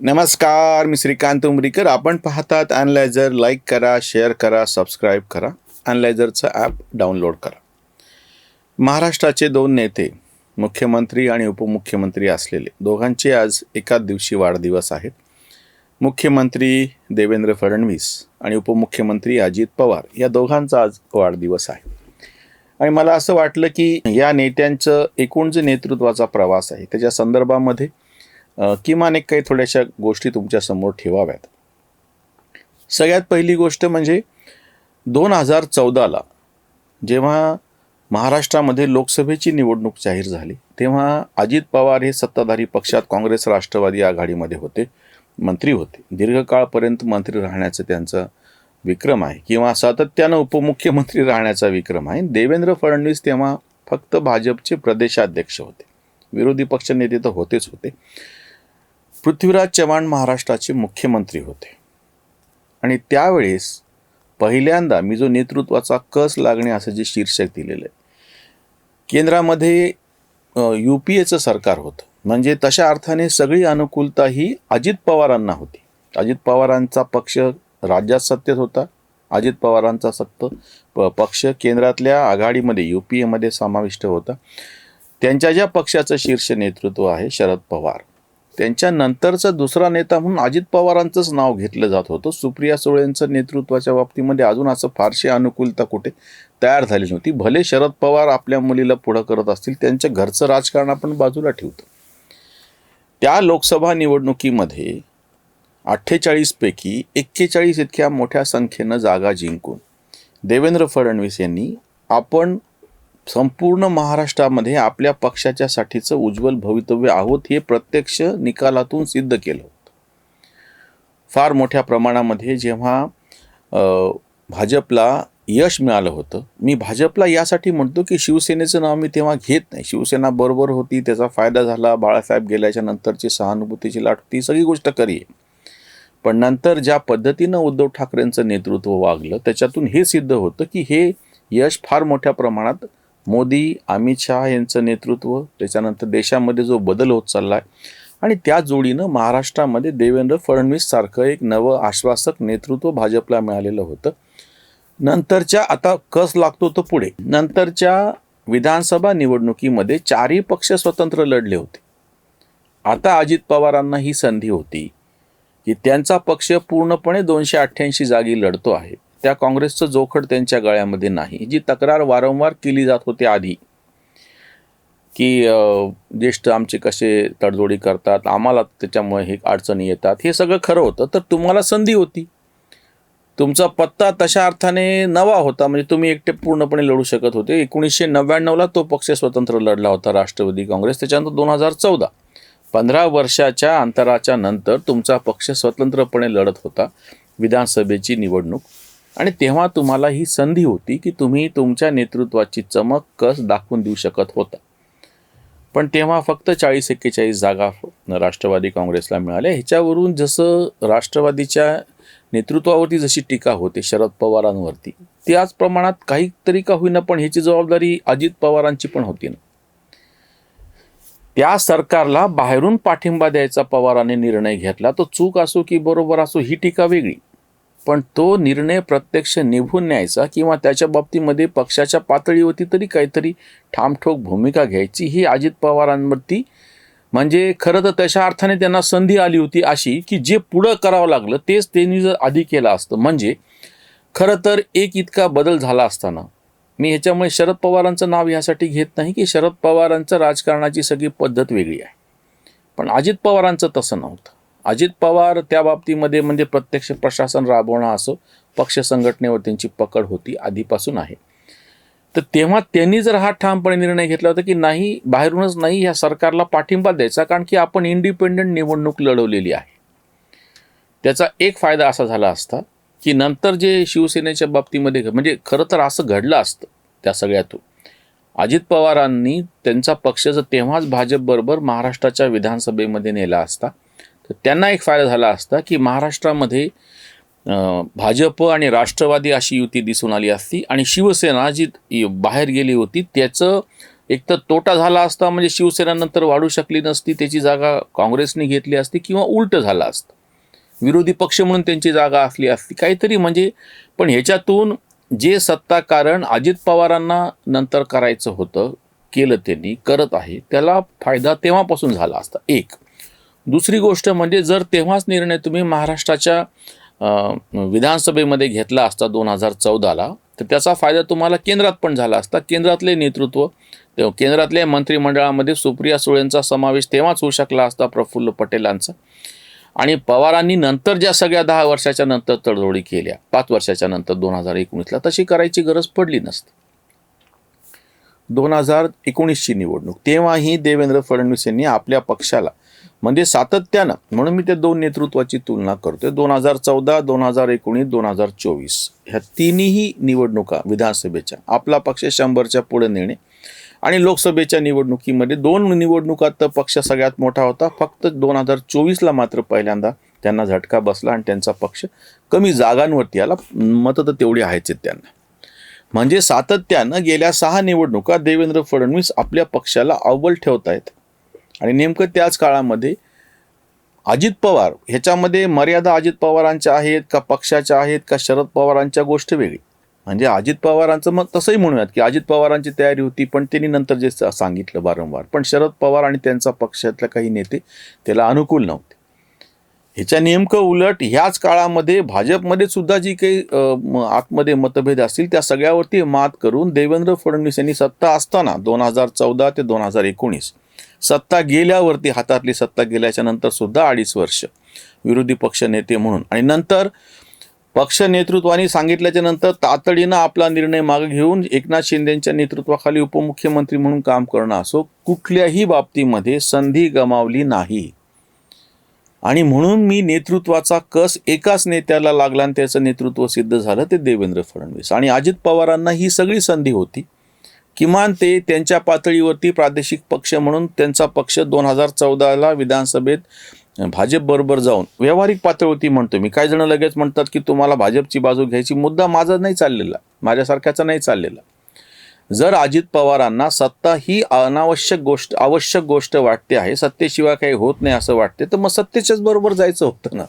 नमस्कार मी श्रीकांत उमरीकर. आपण पाहतात अनलायझर लाईक करा शेअर करा सबस्क्राईब करा. अनलायझरचं ॲप डाउनलोड करा. महाराष्ट्राचे दोन नेते मुख्यमंत्री आणि उपमुख्यमंत्री असलेले दोघांचे आज एकाच दिवशी वाढदिवस आहेत. मुख्यमंत्री देवेंद्र फडणवीस आणि उपमुख्यमंत्री अजित पवार या दोघांचा आज वाढदिवस आहे. आणि मला असं वाटलं की या नेत्यांचं एकूण जे नेतृत्वाचा प्रवास आहे त्याच्या संदर्भामध्ये किमान एक काही थोड्याशा गोष्टी तुमच्यासमोर ठेवाव्यात. सगळ्यात पहिली गोष्ट म्हणजे दोन हजार चौदाला जेव्हा महाराष्ट्रामध्ये लोकसभेची निवडणूक जाहीर झाली तेव्हा अजित पवार हे सत्ताधारी पक्षात काँग्रेस राष्ट्रवादी आघाडीमध्ये होते मंत्री होते. दीर्घकाळपर्यंत मंत्री राहण्याचं त्यांचा विक्रम आहे किंवा सातत्यानं उपमुख्यमंत्री राहण्याचा विक्रम आहे. देवेंद्र फडणवीस तेव्हा फक्त भाजपचे प्रदेशाध्यक्ष होते. विरोधी पक्षनेते तर होतेच होते. पृथ्वीराज चव्हाण महाराष्ट्राचे मुख्यमंत्री होते. आणि त्यावेळेस पहिल्यांदा मी जो नेतृत्वाचा कस लागणे असं जे शीर्षक दिलेलं आहे केंद्रामध्ये यू पी एचं सरकार होतं. म्हणजे तशा अर्थाने सगळी अनुकूलता ही अजित पवारांना होती. अजित पवारांचा पक्ष राज्यात सत्तेत होता. अजित पवारांचा सत्त प पक्ष केंद्रातल्या आघाडीमध्ये यू पी एमध्ये समाविष्ट होता. त्यांच्या ज्या पक्षाचं शीर्ष नेतृत्व आहे शरद पवार. त्यांच्या नंतरचा दुसरा नेता म्हणून अजित पवारांचंच नाव घेतलं जात होतं. सुप्रिया सुळेंचं नेतृत्वाच्या बाबतीमध्ये अजून असं फारशी अनुकूलता कुठे तयार झाली नव्हती. भले शरद पवार आपल्या मुलीला पुढं करत असतील त्यांच्या घरचं राजकारण आपण बाजूला ठेवतो. त्या लोकसभा निवडणुकीमध्ये अठ्ठेचाळीसपैकी एक्केचाळीस इतक्या मोठ्या संख्येनं जागा जिंकून देवेंद्र फडणवीस यांनी आपण संपूर्ण महाराष्ट्रामध्ये आपल्या पक्षाच्यासाठीचं उज्ज्वल भवितव्य आहोत हे प्रत्यक्ष निकालातून सिद्ध केलं होतं. फार मोठ्या प्रमाणामध्ये जेव्हा भाजपला यश मिळालं होतं मी भाजपला यासाठी म्हणतो की शिवसेनेचं नाव मी तेव्हा घेत नाही. शिवसेना बरोबर होती त्याचा फायदा झाला बाळासाहेब गेल्याच्या नंतरची सहानुभूतीची लाट होती सगळी गोष्ट खरी आहे. पण नंतर ज्या पद्धतीनं उद्धव ठाकरेंचं नेतृत्व वागलं त्याच्यातून हे सिद्ध होतं की हे यश फार मोठ्या प्रमाणात मोदी अमित शहा यांचं नेतृत्व त्याच्यानंतर देशामध्ये जो बदल होत चालला आहे आणि त्या जोडीनं महाराष्ट्रामध्ये देवेंद्र फडणवीस सारखं एक नवं आश्वासक नेतृत्व भाजपला मिळालेलं होतं. नंतरच्या आता कस लागतो तो पुढे. नंतरच्या विधानसभा निवडणुकीमध्ये चारही पक्ष स्वतंत्र लढले होते. आता अजित पवारांना ही संधी होती की त्यांचा पक्ष पूर्णपणे दोनशे अठ्ठ्याऐंशी जागी लढतो आहे. त्या काँग्रेसचं जोखड त्यांच्या गळ्यामध्ये नाही. जी तक्रार वारंवार केली जात होती आधी की ज्येष्ठ आमचे कसे तडजोडी करतात आम्हाला त्याच्यामुळे हे अडचणी येतात हे सगळं खरं होतं. तर तुम्हाला संधी होती. तुमचा पत्ता तशा अर्थाने नवा होता. म्हणजे तुम्ही एकटे पूर्णपणे लढू शकत होते. एकोणीसशे नव्याण्णवला तो पक्ष स्वतंत्र लढला होता राष्ट्रवादी काँग्रेस. त्याच्यानंतर दोन हजार चौदा पंधरा वर्षाच्या अंतराच्या नंतर तुमचा पक्ष स्वतंत्रपणे लढत होता. विधानसभेची निवडणूक. आणि तेव्हा तुम्हाला ही संधी होती की तुम्ही तुमच्या नेतृत्वाची चमक कस दाखवून देऊ शकत होता. पण तेव्हा फक्त चाळीस एक्केचाळीस जागा राष्ट्रवादी काँग्रेसला मिळाल्या. ह्याच्यावरून जसं राष्ट्रवादीच्या नेतृत्वावरती जशी टीका होते शरद पवारांवरती त्याच प्रमाणात काहीतरी का होईना पण ह्याची जबाबदारी अजित पवारांची पण होती ना. त्या सरकारला बाहेरून पाठिंबा द्यायचा पवारांनी निर्णय घेतला. तो चूक असो की बरोबर असो ही टीका वेगळी. पण तो निर्णय प्रत्यक्ष निभून न्यायचा किंवा त्याच्या बाबतीमध्ये पक्षाच्या पातळीवरती तरी काहीतरी ठामठोक भूमिका घ्यायची ही अजित पवारांवरती. म्हणजे खरं तर तशा अर्थाने त्यांना संधी आली होती अशी की जे पुढं करावं लागलं तेच त्यांनी जर आधी केलं असतं. म्हणजे खरं तर एक इतका बदल झाला असताना मी ह्याच्यामुळे शरद पवारांचं नाव यासाठी घेत नाही की शरद पवारांचं राजकारणाची सगळी पद्धत वेगळी आहे. पण अजित पवारांचं तसं नव्हतं. अजित पवार त्या बाबतीमध्ये म्हणजे प्रत्यक्ष प्रशासन राबवणं असो पक्ष संघटनेवर त्यांची पकड होती आधीपासून आहे. तर तेव्हा त्यांनी जर हा ठामपणे निर्णय घेतला होता की नाही बाहेरूनच नाही ह्या सरकारला पाठिंबा द्यायचा कारण की आपण इंडिपेंडंट निवडणूक लढवलेली आहे. त्याचा एक फायदा असा झाला असता की नंतर जे शिवसेनेच्या बाबतीमध्ये म्हणजे खरं तर असं घडलं असतं त्या सगळ्यातून. अजित पवारांनी त्यांचा पक्ष जर तेव्हाच भाजपबरोबर महाराष्ट्राच्या विधानसभेमध्ये नेला असता तर त्यांना एक फायदा झाला असता की महाराष्ट्रामध्ये भाजप आणि राष्ट्रवादी अशी युती दिसून आली असती आणि शिवसेना जी बाहेर गेली होती त्याचं एक तर तोटा झाला असता म्हणजे शिवसेना नंतर वाढू शकली नसती त्याची जागा काँग्रेसने घेतली असती किंवा उलट झालं असतं. विरोधी पक्ष म्हणून त्यांची जागा असली असती काहीतरी म्हणजे पण ह्याच्यातून जे सत्ता कारण अजित पवारांना नंतर करायचं होतं केलं त्यांनी करत आहे त्याला फायदा तेव्हापासून झाला असता. एक. दुसरी गोष्ट म्हणजे जर तेव्हाच निर्णय तुम्ही महाराष्ट्राच्या विधानसभेमध्ये घेतला असता दोन हजार चौदाला तर त्याचा फायदा तुम्हाला केंद्रात पण झाला असता. केंद्रातले नेतृत्व केंद्रातल्या मंत्रिमंडळामध्ये सुप्रिया सुळेंचा समावेश तेव्हाच होऊ शकला असता प्रफुल्ल पटेलांचा. आणि पवारांनी नंतर ज्या सगळ्या दहा वर्षाच्या नंतर तडजोडी केल्या पाच वर्षाच्या नंतर दोन हजार एकोणीसला तशी करायची गरज पडली नसती. दोन हजार एकोणीसची निवडणूक तेव्हाही देवेंद्र फडणवीस यांनी आपल्या पक्षाला म्हणजे सातत्यानं म्हणून मी ते दोन नेतृत्वाची तुलना करतोय. दोन हजार चौदा दोन हजार एकोणीस दोन हजार चोवीस. ह्या तिन्ही निवडणुका विधानसभेच्या आपला पक्ष शंभरच्या पुढे नेणे आणि लोकसभेच्या निवडणुकीमध्ये दोन निवडणुकात तर पक्ष सगळ्यात मोठा होता. फक्त दोन हजार चोवीसला मात्र पहिल्यांदा त्यांना झटका बसला आणि त्यांचा पक्ष कमी जागांवरती आला. मतं तर तेवढी आहेच आहेत त्यांना. म्हणजे सातत्यानं गेल्या सहा निवडणुका देवेंद्र फडणवीस आपल्या पक्षाला अव्वल ठेवत आहेत आणि नेमकं त्याच काळामध्ये अजित पवार ह्याच्यामध्ये मर्यादा अजित पवारांच्या आहेत का पक्षाच्या आहेत का शरद पवारांच्या गोष्ट वेगळी. म्हणजे अजित पवारांचं मग तसंही म्हणूयात की अजित पवारांची तयारी होती पण त्यांनी नंतर जे सांगितलं वारंवार. पण शरद पवार आणि त्यांचा पक्षातले काही नेते त्याला अनुकूल नव्हते. ह्याच्या नेमकं उलट ह्याच काळामध्ये भाजपमध्ये सुद्धा जी काही आतमध्ये मतभेद असतील त्या सगळ्यावरती मात करून देवेंद्र फडणवीस यांनी सत्ता असताना दोन हजार चौदा ते दोन हजार एकोणीस सत्ता गेल्यावरती हातातली सत्ता गेल्याच्यानंतर सुद्धा अडीच वर्ष. विरोधी पक्ष नेते म्हणून. आणि नंतर पक्ष नेतृत्वाने सांगितल्याच्या नंतर तातडीनं आपला निर्णय मागे घेऊन एकनाथ शिंदेच्या नेतृत्वाखाली उपमुख्यमंत्री म्हणून काम करणं असो कुठल्याही बाबतीमध्ये संधी गमावली नाही. आणि म्हणून मी नेतृत्वाचा कस एकाच नेत्याला लागला आणि त्याचं नेतृत्व सिद्ध झालं ते देवेंद्र फडणवीस. आणि अजित पवारांना ही सगळी संधी होती. किमान ते त्यांच्या पातळीवरती प्रादेशिक पक्ष म्हणून त्यांचा पक्ष दोन हजार चौदाला विधानसभेत भाजपबरोबर जाऊन व्यावहारिक पातळीवरती म्हणतो मी काही जण लगेच म्हणतात की तुम्हाला भाजपची बाजू घ्यायची. मुद्दा माझा नाही चाललेला. माझ्यासारख्याचा नाही चाललेला. जर अजित पवारांना सत्ता ही अनावश्यक गोष्ट आवश्यक गोष्ट वाटते आहे सत्तेशिवाय काही होत नाही असं वाटते तर मग सत्तेच्याच बरोबर जायचं होतं ना.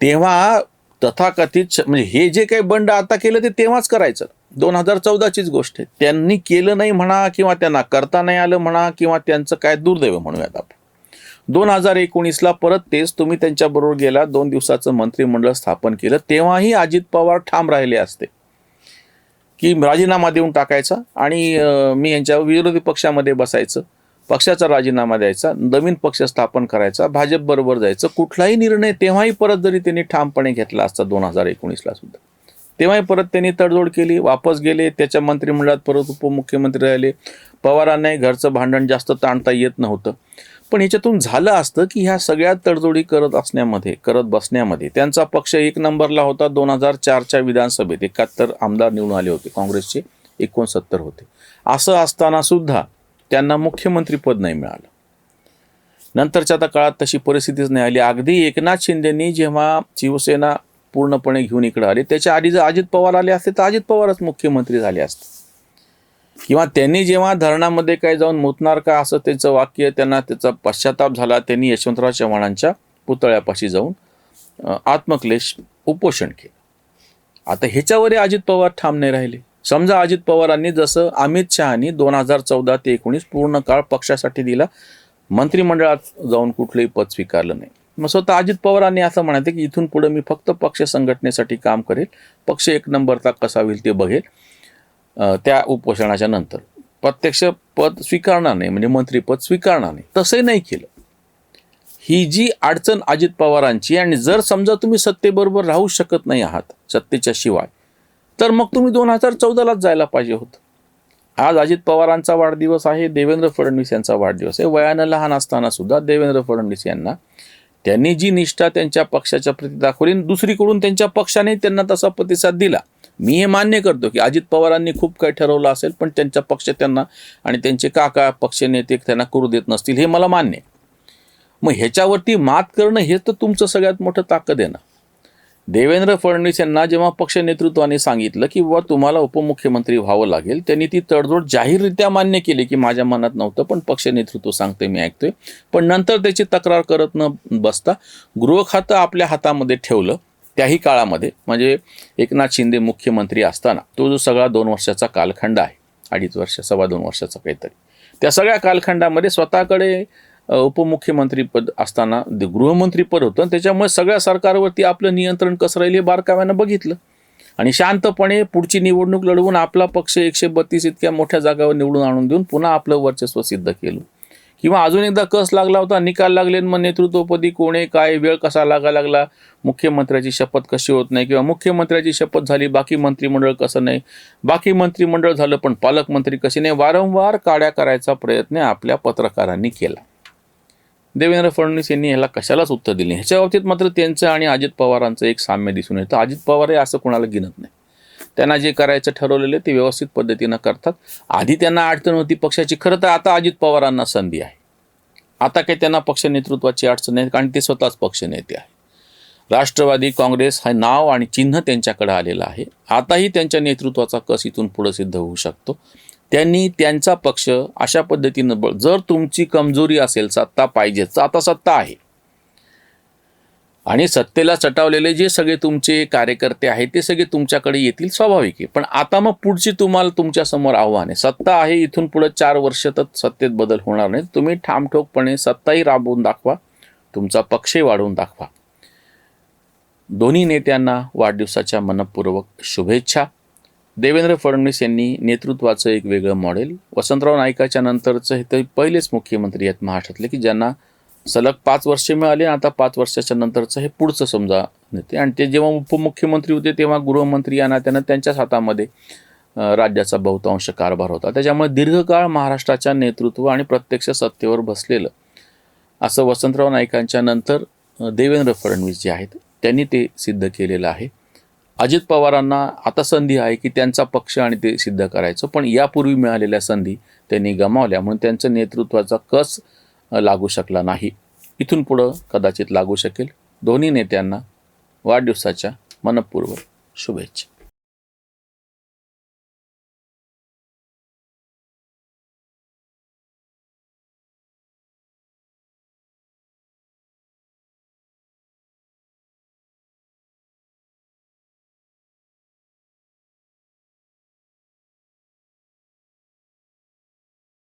तेव्हा तथाकथित म्हणजे हे जे काही बंड आता केलं ते तेव्हाच करायचं. दोन हजार चौदाचीच गोष्ट आहे. त्यांनी केलं नाही म्हणा किंवा त्यांना करता नाही आलं म्हणा किंवा त्यांचं काय दुर्दैव म्हणूयात आपण. दोन हजार एकोणीसला परत तेच तुम्ही त्यांच्याबरोबर गेला दोन दिवसाचं मंत्रिमंडळ स्थापन केलं तेव्हाही अजित पवार ठाम राहिले असते. की राजीनामा देऊन टाकायचा आणि मी यांच्या विरोधी पक्षामध्ये बसायचं पक्षाचा राजीनामा द्यायचा नवीन पक्ष स्थापन करायचा भाजप बरोबर जायचं कुठलाही निर्णय तेव्हाही परत जरी त्यांनी ठामपणे घेतला असता दोन हजार एकोणीसला सुद्धा. तेव्हाही परत त्यांनी तडजोड केली वापस गेले त्याच्या मंत्रिमंडळात परत उपमुख्यमंत्री राहिले. पवारांनाही घरचं भांडण जास्त ताणता येत नव्हतं. पण ह्याच्यातून झालं असतं की ह्या सगळ्या तडजोडी करत असण्यामध्ये करत बसण्यामध्ये त्यांचा पक्ष एक नंबरला होता दोन हजार चारच्या विधानसभेत. एकाहत्तर आमदार निवडून आले होते. काँग्रेसचे एकोणसत्तर होते. असं असताना सुद्धा त्यांना मुख्यमंत्रीपद नाही मिळालं. नंतरच्या आता काळात तशी परिस्थितीच नाही आली. अगदी एकनाथ शिंदेंनी जेव्हा शिवसेना पूर्णपणे घेऊन इकडे आले. त्याच्या आधी जर अजित पवार आले असते तर अजित पवारच मुख्यमंत्री झाले असते. किंवा त्यांनी जेव्हा धरणामध्ये काय जाऊन मुतणार का असं त्यांचं वाक्य त्यांना त्याचा पश्चाताप झाला त्यांनी यशवंतराव चव्हाणांच्या पुतळ्यापाशी जाऊन आत्मक्लेश उपोषण केलं. आता ह्याच्यावरही अजित पवार ठाम नाही राहिले. समजा अजित पवारांनी जसं अमित शहानी दोन हजार चौदा ते एकोणीस पूर्ण काळ पक्षासाठी दिला मंत्रिमंडळात जाऊन कुठलंही पद स्वीकारलं नाही. मग स्वतः अजित पवारांनी असं म्हणायचं की इथून पुढे मी फक्त पक्ष संघटनेसाठी काम करेल. पक्ष एक नंबरचा कसा होईल ते बघेल त्या उपोषणाच्या नंतर. प्रत्यक्ष पद स्वीकारणार नाही म्हणजे मंत्रीपद स्वीकारणार नाही. तसंही नाही केलं. ही जी अडचण अजित पवारांची आणि जर समजा तुम्ही सत्तेबरोबर राहू शकत नाही आहात सत्तेच्या शिवाय तर मग तुम्ही दोन हजार चौदालाच जायला पाहिजे होतं. आज अजित पवारांचा वाढदिवस आहे देवेंद्र फडणवीस यांचा वाढदिवस आहे. वयानं लहान असताना सुद्धा देवेंद्र फडणवीस यांना त्यांनी जी निष्ठा त्यांच्या पक्षाच्या प्रती दाखवली दुसरीकडून त्यांच्या पक्षाने त्यांना तसा प्रतिसाद दिला मी हे मान्य करतो की अजित पवारांनी खूप काही ठरवलं असेल पण त्यांचा पक्ष त्यांना आणि त्यांचे काका पक्ष नेते त्यांना करू देत नसतील हे मला मान्य आहे. मग ह्याच्यावरती मात करणं हे तर तुमचं सगळ्यात मोठं ताकद आहे ना देवेंद्र फडणवीस यांना जेव्हा पक्ष नेतृत्वाने सांगितलं की बाबा तुम्हाला उपमुख्यमंत्री व्हावं लागेल त्यांनी ती तडजोड जाहीररित्या मान्य केली की माझ्या मनात नव्हतं पण पक्ष नेतृत्व सांगते मी ऐकतोय. पण नंतर त्याची तक्रार करत न बसता गृह खातं आपल्या हातामध्ये ठेवलं त्याही काळामध्ये. म्हणजे एकनाथ शिंदे मुख्यमंत्री असताना तो जो सगळा दोन वर्षाचा कालखंड आहे अडीच वर्ष सव्वा दोन वर्षाचा काहीतरी. त्या सगळ्या कालखंडामध्ये स्वतःकडे उपमुख्यमंत्रीपद असताना ते गृहमंत्रीपद होतं आणि त्याच्यामुळे सगळ्या सरकारवरती आपलं नियंत्रण कसं राहील हे बारकाव्यानं बघितलं. आणि शांतपणे पुढची निवडणूक लढवून आपला पक्ष एकशे बत्तीस इतक्या मोठ्या जागावर निवडून आणून देऊन पुन्हा आपलं वर्चस्व सिद्ध केलं. किंवा अजून एकदा कस लागला होता निकाल लागले मग नेतृत्वपदी कोणे काय वेळ कसा लागा लागला मुख्यमंत्र्याची शपथ कशी होत नाही किंवा मुख्यमंत्र्याची शपथ झाली बाकी मंत्रिमंडळ कसं नाही बाकी मंत्रिमंडळ झालं पण पालकमंत्री कसे नाही वारंवार काड्या करायचा प्रयत्न आपल्या पत्रकारांनी केला. देवेंद्र फडणवीस यांनी ह्याला कशालाच उत्तर दिले ह्याच्या बाबतीत मात्र त्यांचं आणि अजित पवारांचं एक साम्य दिसून येतं. अजित पवार हे असं कोणाला गिनत नाही. त्यांना जे करायचं ठरवलेलं ते व्यवस्थित पद्धतीनं करतात. आधी त्यांना अडचण होती पक्षाची. खरं तर आता अजित पवारांना संधी आहे. आता काही त्यांना पक्ष नेतृत्वाची अडचण नाही कारण ते स्वतःच पक्ष नेते आहे राष्ट्रवादी काँग्रेस हे नाव आणि चिन्ह त्यांच्याकडे आलेलं आहे. आताही त्यांच्या नेतृत्वाचा कस इथून पुढं सिद्ध होऊ शकतो? त्यांनी त्यांचा पक्ष अशा पद्धतीनं बळ जर तुमची कमजोरी असेल सत्ता पाहिजेच तर आता सत्ता आहे. आणि सत्तेला चटावलेले जे सगळे तुमचे कार्यकर्ते आहेत ते सगळे तुमच्याकडे येतील स्वाभाविक आहे. पण आता मग पुढची तुम्हाला तुमच्यासमोर आव्हान आहे. सत्ता आहे इथून पुढे चार वर्ष तर सत्तेत बदल होणार नाही तुम्ही ठामठोकपणे सत्ताही राबवून दाखवा तुमचा पक्षही वाढवून दाखवा. दोन्ही नेत्यांना वाढदिवसाच्या मनपूर्वक शुभेच्छा. देवेंद्र फडणवीस यांनी नेतृत्वाचं एक वेगळं मॉडेल वसंतराव नाईकाच्या नंतरचं हे ते पहिलेच मुख्यमंत्री आहेत महाराष्ट्रातले की ज्यांना सलग पाच वर्षे मिळाले आता पाच वर्षाच्या नंतरचं हे पुढचं समजा नेते. आणि ते जेव्हा उपमुख्यमंत्री होते तेव्हा गृहमंत्री या नात्यानं त्यांच्याच हातामध्ये राज्याचा बहुतांश कारभार होता. त्याच्यामुळे दीर्घकाळ महाराष्ट्राच्या नेतृत्व आणि प्रत्यक्ष सत्तेवर बसलेलं असं वसंतराव नाईकांच्या नंतर देवेंद्र फडणवीस जे आहेत त्यांनी ते सिद्ध केलेलं आहे. अजित पवारांना आता संधी आहे की त्यांचा पक्ष आणि ते सिद्ध करायचं. पण यापूर्वी मिळालेल्या संधी त्यांनी गमावल्या. म्हणून त्यांचं नेतृत्वाचा कस लागू शकला नाही. इथून पुढं कदाचित लागू शकेल. दोन्ही नेत्यांना वाढदिवसाच्या मनपूर्वक शुभेच्छा.